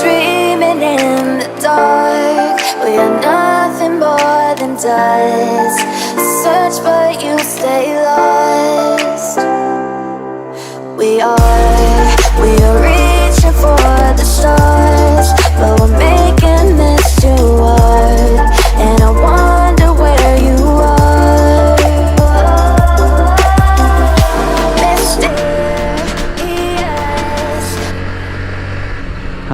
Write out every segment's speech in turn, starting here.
dreaming in the dark. We are nothing more than dust. Search, but you stay lost. We are, we are reaching for the stars, but we're made.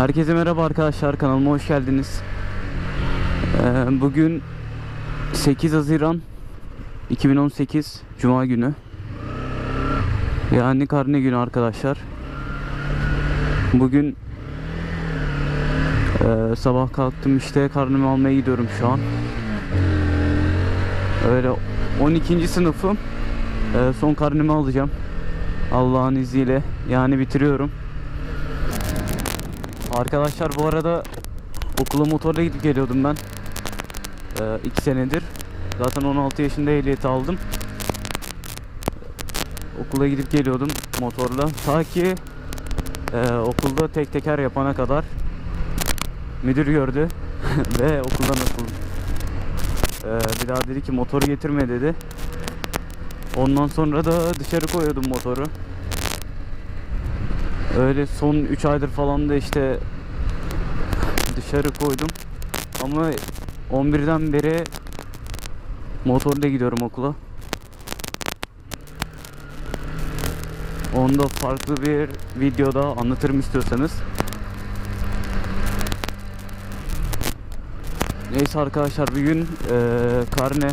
Herkese merhaba arkadaşlar kanalıma hoş geldiniz. Ee, bugün 8 Haziran 2018 Cuma günü. Yani karne günü arkadaşlar. Bugün e, sabah kalktım işte karnımı almaya gidiyorum şu an. Öyle 12. sınıfım. Ee, son karnımı alacağım. Allah'ın izniyle yani bitiriyorum. Arkadaşlar bu arada okula motorla gidip geliyordum ben. 2 senedir. Zaten 16 yaşında ehliyeti aldım. Okula gidip geliyordum motorla. Ta ki e, okulda tek teker yapana kadar müdür gördü ve okuldan atıldım. E, bir daha dedi ki motoru getirme dedi. Ondan sonra da dışarı koyuyordum motoru. Öyle son 3 aydır falan da işte dışarı koydum. Ama 11'den beri motorla gidiyorum okula. Onu da farklı bir videoda anlatırım istiyorsanız. Neyse arkadaşlar bugün eee karne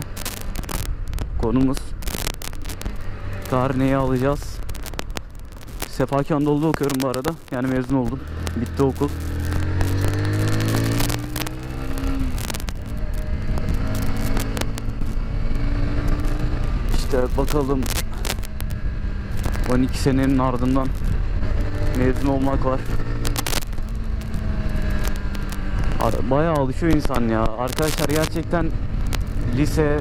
konumuz. Karneyi alacağız. Sefaki Anadolu'da okuyorum bu arada. Yani mezun oldum. Bitti okul. İşte bakalım 12 senenin ardından mezun olmak var. Ar- Bayağı alışıyor insan ya. Arkadaşlar gerçekten lise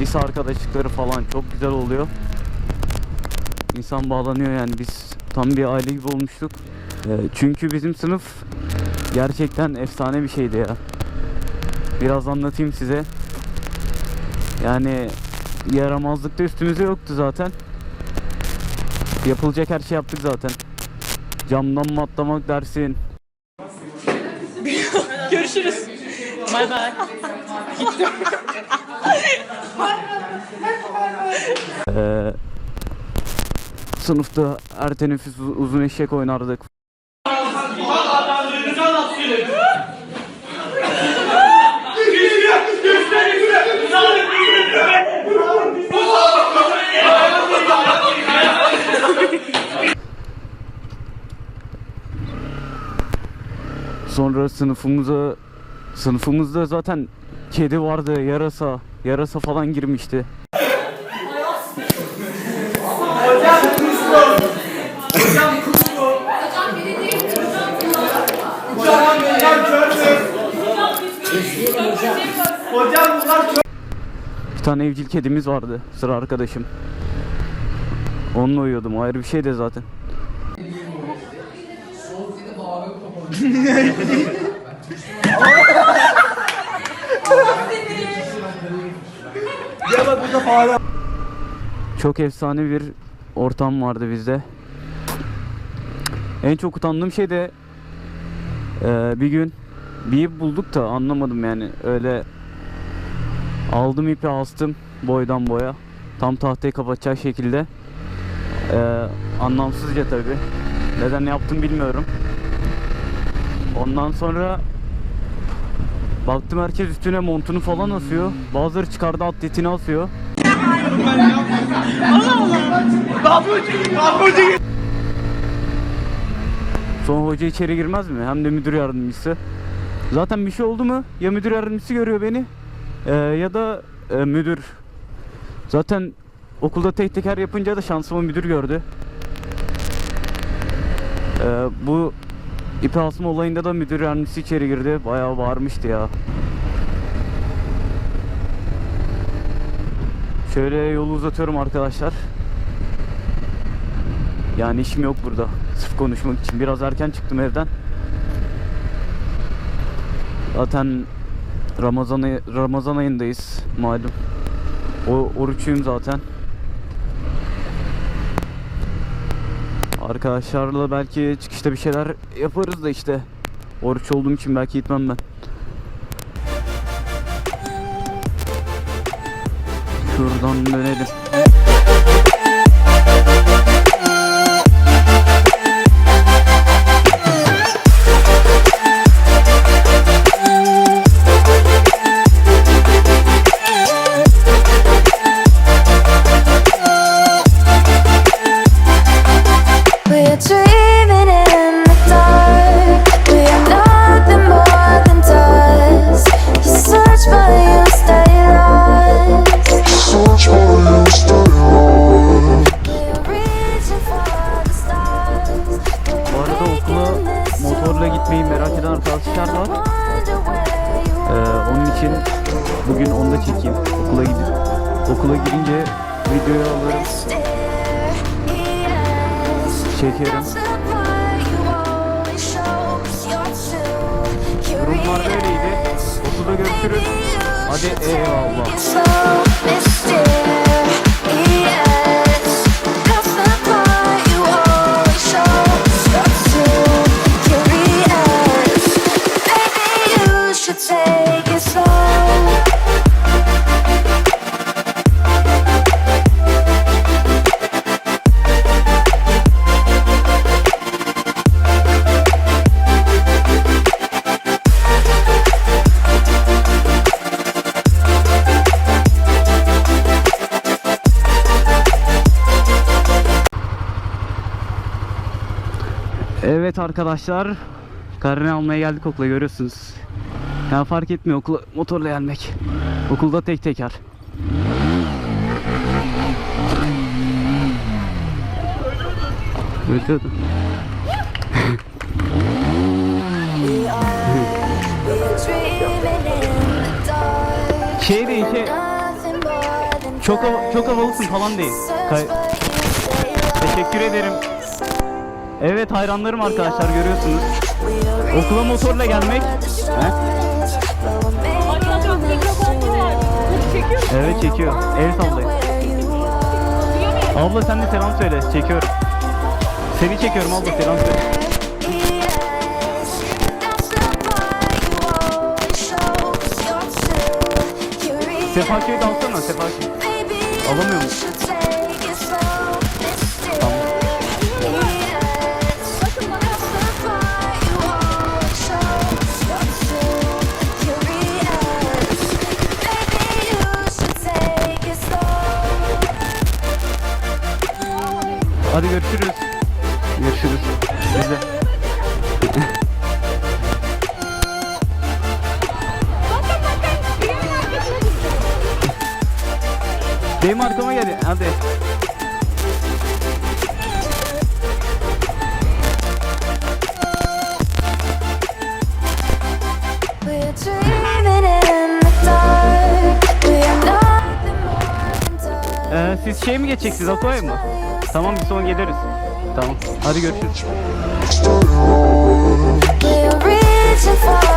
lise arkadaşlıkları falan çok güzel oluyor. İnsan bağlanıyor yani biz tam bir aile gibi olmuştuk. Ee, çünkü bizim sınıf gerçekten efsane bir şeydi ya. Biraz anlatayım size. Yani yaramazlıkta üstümüze yoktu zaten. Yapılacak her şey yaptık zaten. Camdan mı atlamak dersin. Görüşürüz. Bay bay. Ee, sınıfta her teneffüs uz- uzun eşek oynardık. Sonra sınıfımıza sınıfımızda zaten kedi vardı, yarasa, yarasa falan girmişti. Tane evcil kedimiz vardı, sıra arkadaşım. Onunla uyuyordum, ayrı bir şey de zaten. Çok efsane bir ortam vardı bizde. En çok utandığım şey de eee, bir gün bir bulduk da anlamadım yani öyle aldım ipi astım boydan boya. Tam tahtayı kapatacak şekilde. Eee, anlamsızca tabi neden yaptım bilmiyorum. Ondan sonra baktım herkes üstüne montunu falan asıyor. Bazıları çıkardı atletini asıyor. Sonra hoca içeri girmez mi? Hem de müdür yardımcısı. Zaten bir şey oldu mu ya müdür yardımcısı görüyor beni eee, ya da eee, müdür. Zaten okulda tek teker yapınca da şansıma müdür gördü. Eee, bu ipi asma olayında da müdür yardımcısı içeri girdi. Bayağı bağırmıştı ya. Şöyle yolu uzatıyorum arkadaşlar. Yani işim yok burada. Sırf konuşmak için. Biraz erken çıktım evden. Zaten Ramazan, ayı- Ramazan ayındayız malum. O oruçluyum zaten. Arkadaşlarla belki çıkışta bir şeyler yaparız da işte. Oruç olduğum için belki gitmem ben. Şuradan dönelim. Motorla gitmeyi merak eden arkadaşlar var. Ee, onun için bugün onu da çekeyim. Okula gidip okula girince videoyu alırım, çekerim. Durumlar böyleydi. Okulda görüşürüz. Hadi eyvallah. Evet arkadaşlar. Karne almaya geldik okula görüyorsunuz. Ya fark etmiyor okula motorla gelmek. Okulda tek teker. Evet, evet. Şey değil şey. Çok çok havalısın falan değil. Kay- Teşekkür ederim. Evet hayranlarım arkadaşlar görüyorsunuz. Okula motorla gelmek. Evet çekiyor. El sallayın. Abla sen de selam söyle. Çekiyorum. Seni çekiyorum abla selam söyle. Sefaköy'ü de alsana Sefaköy. Alamıyor musun? Hadi görüşürüz. Görüşürüz. Biz de. Benim arkama geldi. Hadi. Siz şey mi geçeceksiniz Aqua'ya mı? Tamam biz sonra geliriz. Tamam. Hadi görüşürüz. We're reaching for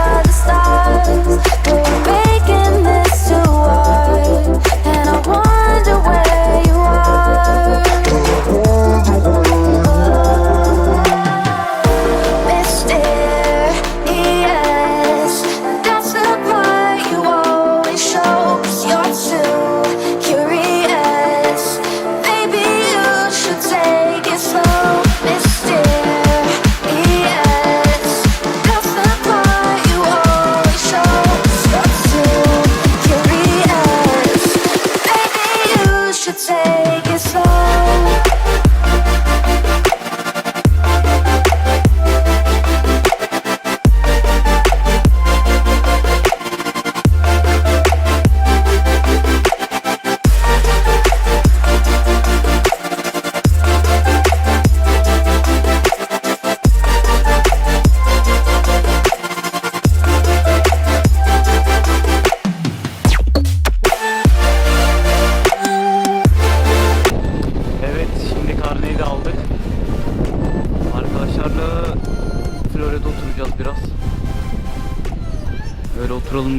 take it slow.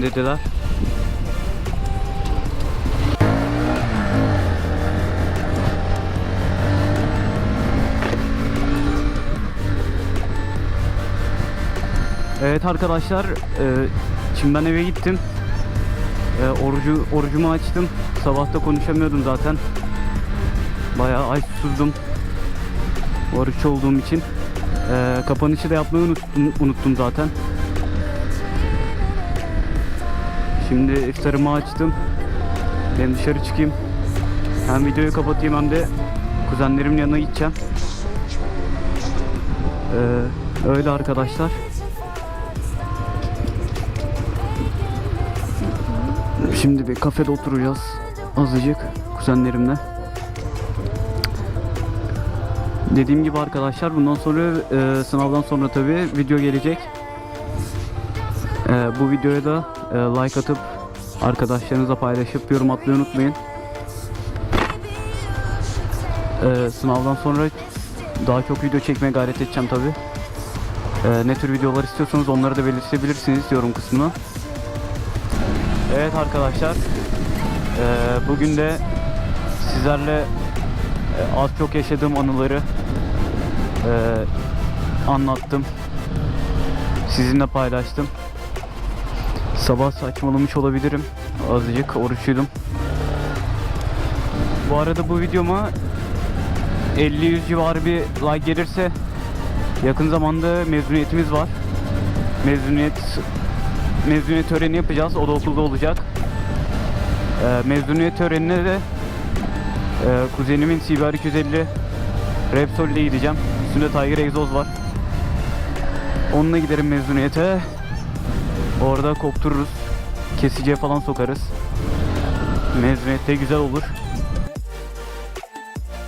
dediler. Evet arkadaşlar, e, şimdi ben eve gittim. E, orucu orucumu açtım. Sabahta konuşamıyordum zaten. Bayağı aç susurdum. Oruç olduğum için. E, kapanışı da yapmayı unuttum, unuttum zaten. Şimdi iftarımı açtım. Ben dışarı çıkayım. Hem videoyu kapatayım hem de kuzenlerimin yanına gideceğim. Ee, öyle arkadaşlar. Şimdi bir kafede oturacağız. Azıcık kuzenlerimle. Dediğim gibi arkadaşlar bundan sonra e, sınavdan sonra tabi video gelecek. E, bu videoya da e, like atıp arkadaşlarınızla paylaşıp yorum atmayı unutmayın. E, sınavdan sonra daha çok video çekmeye gayret edeceğim tabi. E, ne tür videolar istiyorsanız onları da belirtebilirsiniz yorum kısmına. Evet arkadaşlar. e, bugün de sizlerle e, az çok yaşadığım anıları e, anlattım. Sizinle paylaştım. Sabah saçmalamış olabilirim. Azıcık oruçluydum. Bu arada bu videoma 50-100 civarı bir like gelirse yakın zamanda mezuniyetimiz var. Mezuniyet mezuniyet töreni yapacağız. O da okulda olacak. Ee, mezuniyet törenine de e, kuzenimin CBR 250 Repsol ile gideceğim. Üstünde Tiger egzoz var. Onunla giderim mezuniyete. Orada koptururuz. Kesiciye falan sokarız. Mezuniyette güzel olur.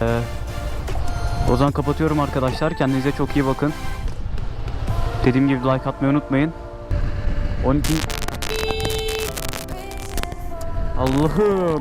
Ee, o zaman kapatıyorum arkadaşlar. Kendinize çok iyi bakın. Dediğim gibi like atmayı unutmayın. 12 Allah'ım